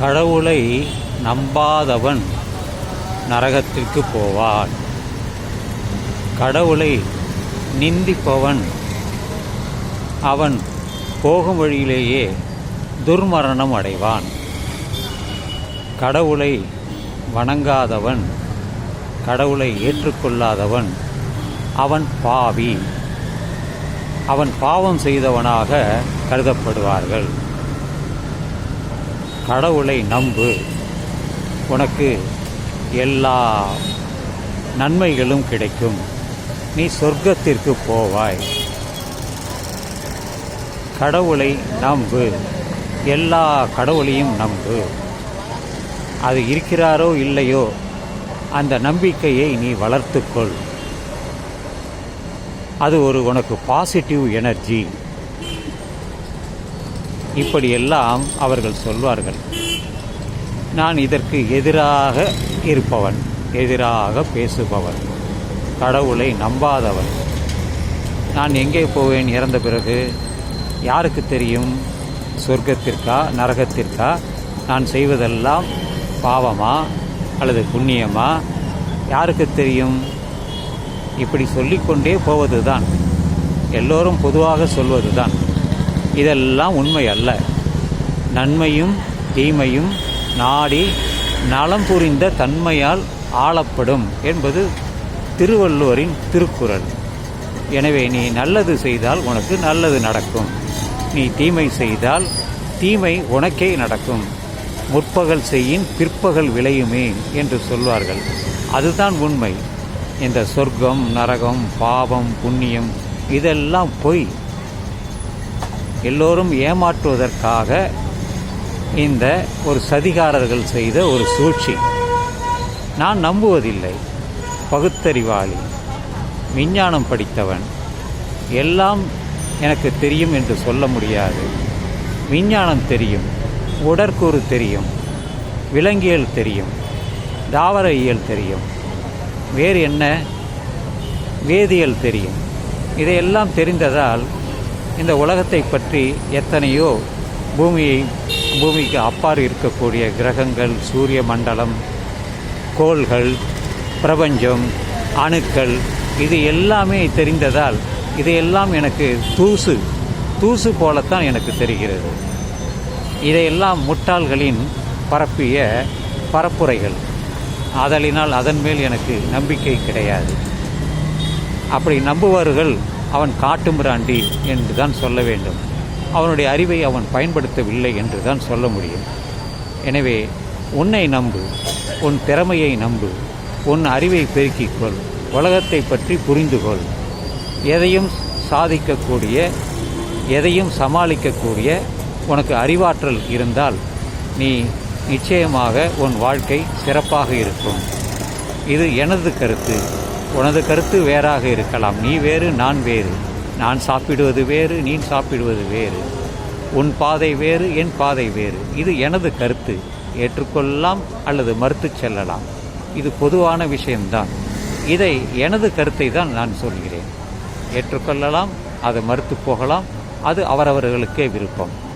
கடவுளை நம்பாதவன் நரகத்திற்கு போவான். கடவுளை நிந்திப்பவன் அவன் போகும் வழியிலேயே துர்மரணம் அடைவான். கடவுளை வணங்காதவன் கடவுளை ஏற்றுக்கொள்ளாதவன் அவன் பாவி. அவன் பாவம் செய்தவனாக கருதப்படுவார்கள். கடவுளை நம்பு. உனக்கு எல்லா நன்மைகளும் கிடைக்கும். நீ சொர்க்கத்திற்கு போவாய். கடவுளை நம்பு. எல்லா கடவுளையும் நம்பு. அது இருக்கிறாரோ இல்லையோ அந்த நம்பிக்கையை நீ வளர்த்துக்கொள். அது ஒரு உனக்கு பாசிட்டிவ் எனர்ஜி இப்படியெல்லாம் அவர்கள் சொல்வார்கள். நான் இதற்கு எதிராக இருப்பவன் எதிராக பேசுபவன் கடவுளை நம்பாதவன். நான் எங்கே போவேன் இறந்த பிறகு? யாருக்கு தெரியும்? சொர்க்கத்திற்கா நரகத்திற்கா? நான் செய்வதெல்லாம் பாவமா அல்லது புண்ணியமா? யாருக்கு தெரியும்? இப்படி சொல்லிக்கொண்டே போவதுதான். எல்லோரும் பொதுவாக சொல்வதுதான். இதெல்லாம் உண்மை அல்ல. நன்மையும் தீமையும் நாடி நலம் புரிந்த தன்மையால் ஆளப்படும் என்பது திருவள்ளுவரின் திருக்குறள். எனவே நீ நல்லது செய்தால் உனக்கு நல்லது நடக்கும். நீ தீமை செய்தால் தீமை உனக்கே நடக்கும். முற்பகல் செய்யின் பிற்பகல் விளையுமே என்று சொல்வார்கள். அதுதான் உண்மை. இந்த சொர்க்கம் நரகம் பாவம் புண்ணியம் இதெல்லாம் பொய். எல்லோரும் ஏமாற்றுவதற்காக இந்த ஒரு சதிகாரர்கள் செய்த ஒரு சூழ்ச்சி. நான் நம்புவதில்லை. பகுத்தறிவாளி விஞ்ஞானம் படித்தவன். எல்லாம் எனக்கு தெரியும் என்று சொல்ல முடியாது. விஞ்ஞானம் தெரியும் உடற்கூறு தெரியும் விலங்கியல் தெரியும் தாவர இயல் தெரியும். வேறு என்ன? வேதியியல் தெரியும். இதையெல்லாம் தெரிந்ததால் இந்த உலகத்தை பற்றி எத்தனையோ பூமியை பூமிக்கு அப்பாறு இருக்கக்கூடிய கிரகங்கள் சூரிய மண்டலம் கோள்கள் பிரபஞ்சம் அணுக்கள் இது எல்லாமே தெரிந்ததால் இதையெல்லாம் எனக்கு தூசு தூசு போலத்தான் எனக்கு தெரிகிறது. இதையெல்லாம் முட்டாள்களின் பரப்பிய பரப்புரைகள். அதலினால் அதன் மேல் எனக்கு நம்பிக்கை கிடையாது. அப்படி நம்புவார்கள் அவன் காட்டுமிராண்டி என்று தான் சொல்ல வேண்டும். அவனுடைய அறிவை அவன் பயன்படுத்தவில்லை என்று தான் சொல்ல முடியும். எனவே உன்னை நம்பு உன் திறமையை நம்பு உன் அறிவை பெருக்கிக் கொள் உலகத்தை பற்றி புரிந்து கொள். எதையும் சாதிக்கக்கூடிய எதையும் சமாளிக்கக்கூடிய உனக்கு அறிவாற்றல் இருந்தால் நீ நிச்சயமாக உன் வாழ்க்கை சிறப்பாக இருக்கும். இது எனது கருத்து. உனது கருத்து வேறாக இருக்கலாம். நீ வேறு நான் வேறு. நான் சாப்பிடுவது வேறு நீ சாப்பிடுவது வேறு. உன் பாதை வேறு என் பாதை வேறு. இது எனது கருத்து. ஏற்றுக்கொள்ளலாம் அல்லது மறுத்துச் செல்லலாம். இது பொதுவான விஷயம்தான். இதை எனது கருத்தை தான் நான் சொல்கிறேன். ஏற்றுக்கொள்ளலாம் அதை மறுத்து போகலாம் அது அவரவர்களுக்கே விருப்பம்.